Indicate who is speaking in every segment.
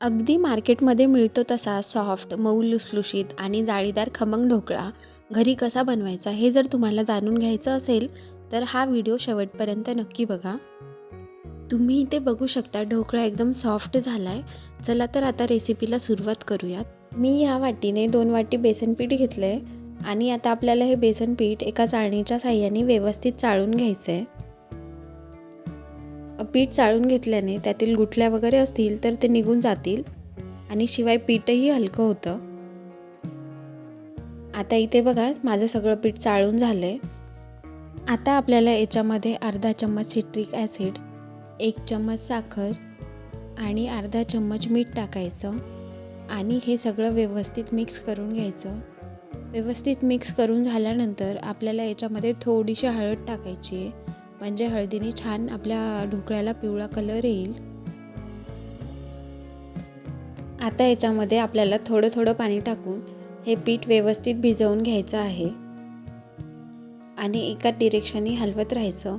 Speaker 1: अगदी मार्केटमध्ये मिळतो तसा सॉफ्ट मऊ लुसलुशीत आणि जाळीदार खमंग ढोकळा घरी कसा बनवायचा हे जर तुम्हाला जाणून घ्यायचं असेल तर हा व्हिडिओ शेवटपर्यंत नक्की बघा. तुम्ही इथे बघू शकता ढोकळा एकदम सॉफ्ट झाला आहे चला तर आता रेसिपीला सुरुवात करूयात. मी ह्या वाटीने दोन वाटी बेसन पीठ घेतलं आहे आणि आता आपल्याला हे बेसन पीठ एका चाळणीच्या साह्याने व्यवस्थित चाळून घ्यायचं आहे पीठ चाळून घेतल्याने त्यातील गुठल्या वगैरे असतील तर ते निघून जातील आणि शिवाय पीठही हलकं होतं. आता इथे बघा माझं सगळं पीठ चाळून झालं आहे आता आपल्याला याच्यामध्ये अर्धा चम्मच सिट्रिक ॲसिड एक चम्मच साखर आणि अर्धा चम्मच मीठ टाकायचं आणि हे सगळं व्यवस्थित मिक्स करून घ्यायचं. व्यवस्थित मिक्स करून झाल्यानंतर आपल्याला याच्यामध्ये थोडीशी हळद टाकायची आहे. म्हणजे हळदीने छान आपल्या ढोकळ्याला पिवळा कलर येईल. आता याच्यामध्ये आपल्याला थोडं थोडं पाणी टाकून हे पीठ व्यवस्थित भिजवून घ्यायचं आहे. आणि एका डिरेक्शनने हलवत राहायचं.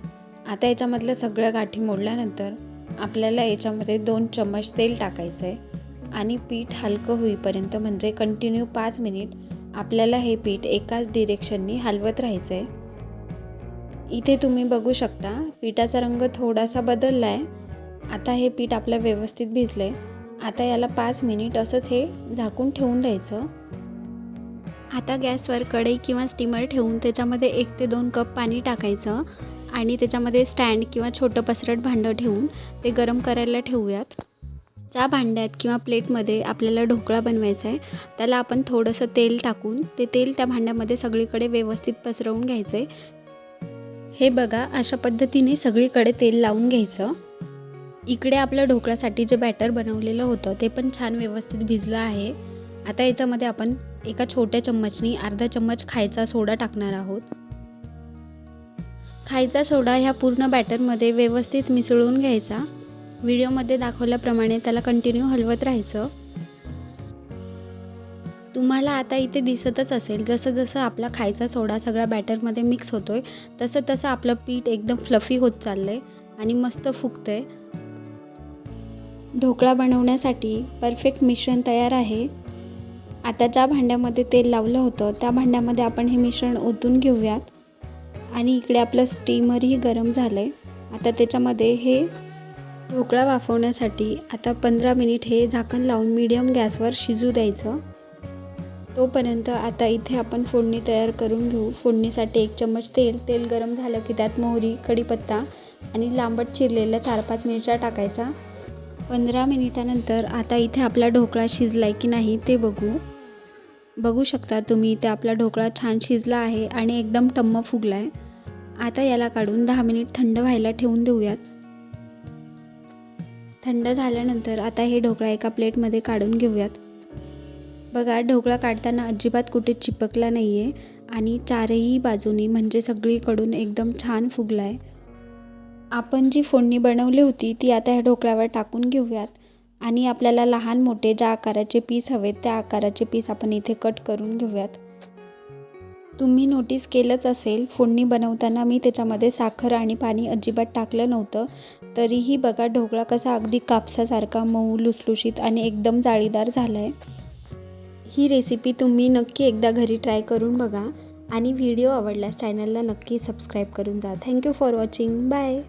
Speaker 1: आता याच्यामधलं सगळं गाठी मोडल्यानंतर आपल्याला याच्यामध्ये दोन चम्मच तेल टाकायचं आहे आणि पीठ हलकं होईपर्यंत म्हणजे कंटिन्यू पाच मिनिट आपल्याला हे पीठ एकाच डिरेक्शननी हलवत राहायचं आहे इथे तुम्ही बघू शकता पिठाचा रंग थोडासा बदलला आहे आता हे पीठ आपलं व्यवस्थित भिजलं आहे आता याला पाच मिनिट असंच हे झाकून ठेवून द्यायचं. आता गॅसवर कढई किंवा स्टीमर ठेवून त्याच्यामध्ये एक ते दोन कप पाणी टाकायचं आणि त्याच्यामध्ये स्टँड किंवा छोटं पसरट भांडं ठेवून ते गरम करायला ठेवूयात. ज्या भांड्यात किंवा प्लेटमध्ये आपल्याला ढोकळा बनवायचा आहे त्याला आपण थोडंसं तेल टाकून ते तेल त्या भांड्यामध्ये सगळीकडे व्यवस्थित पसरवून घ्यायचं आहे हे बघा अशा पद्धतीने सगळीकडे तेल लावून घ्यायचं. इकडे आपलं ढोकळ्यासाठी जे बॅटर बनवलेलं होतं ते पण छान व्यवस्थित भिजलं आहे. आता याच्यामध्ये आपण एका छोट्या चम्मचनी अर्धा चम्मच खायचा सोडा टाकणार आहोत. खायचा सोडा ह्या पूर्ण बॅटरमध्ये व्यवस्थित मिसळून घ्यायचा. व्हिडिओमध्ये दाखवल्याप्रमाणे त्याला कंटिन्यू हलवत राहायचं. तुम्हाला आता इथे दिसतच असेल जसं जसं आपला खायचा सोडा सगळ्या बॅटरमध्ये मिक्स होतो आहे तसं तसं आपलं पीठ एकदम फ्लफी होत चाललं आहे आणि मस्त फुगतं आहे ढोकळा बनवण्यासाठी परफेक्ट मिश्रण तयार आहे. आता ज्या भांड्यामध्ये तेल लावलं होतं त्या भांड्यामध्ये आपण हे मिश्रण ओतून घेऊयात. आणि इकडे आपलं स्टीमरही गरम झालं आहे आता त्याच्यामध्ये हे ढोकळा वाफवण्यासाठी आता पंधरा मिनिट हे झाकण लावून मीडियम गॅसवर शिजू द्यायचं. तोपर्यंत आता इथे आपण फोडणी तयार करून घेऊ. फोडणीसाठी एक चम्मच तेल. तेल गरम झालं की त्यात मोहरी कढीपत्ता आणि लांबट चिरलेल्या चार पाच मिरच्या टाकायच्या. पंधरा मिनिटानंतर आता इथे आपला ढोकळा शिजला आहे की नाही ते बघू. बघू शकता तुम्ही इथे आपला ढोकळा छान शिजला आहे आणि एकदम टम्म फुगला आहे आता याला काढून दहा मिनिट थंड व्हायला ठेवून देऊयात. थंड झाल्यानंतर आता हे ढोकळा एका प्लेटमध्ये काढून घेऊयात. बघा ढोकळा काढताना अजिबात कुठे चिपकला नाही आहे आणि चारही बाजूनी म्हणजे सगळीकडून एकदम छान फुगला आहे आपण जी फोडणी बनवली होती ती आता ह्या ढोकळ्यावर टाकून घेऊयात. आणि आपल्याला लहान मोठे ज्या आकाराचे पीस हवेत त्या आकाराचे पीस आपण इथे कट करून घेऊयात. तुम्ही नोटीस केलंच असेल फोडणी बनवताना मी त्याच्यामध्ये साखर आणि पाणी अजिबात टाकलं नव्हतं. तरीही बघा ढोकळा कसा अगदी कापसासारखा मऊ लुसलुशीत आणि एकदम जाळीदार झाला आहे ही रेसिपी तुम्ही नक्की एकदा घरी ट्राय करून बघा. आणि व्हिडिओ आवडल्यास चॅनलला नक्की सबस्क्राईब करून जा. Thank you for watching bye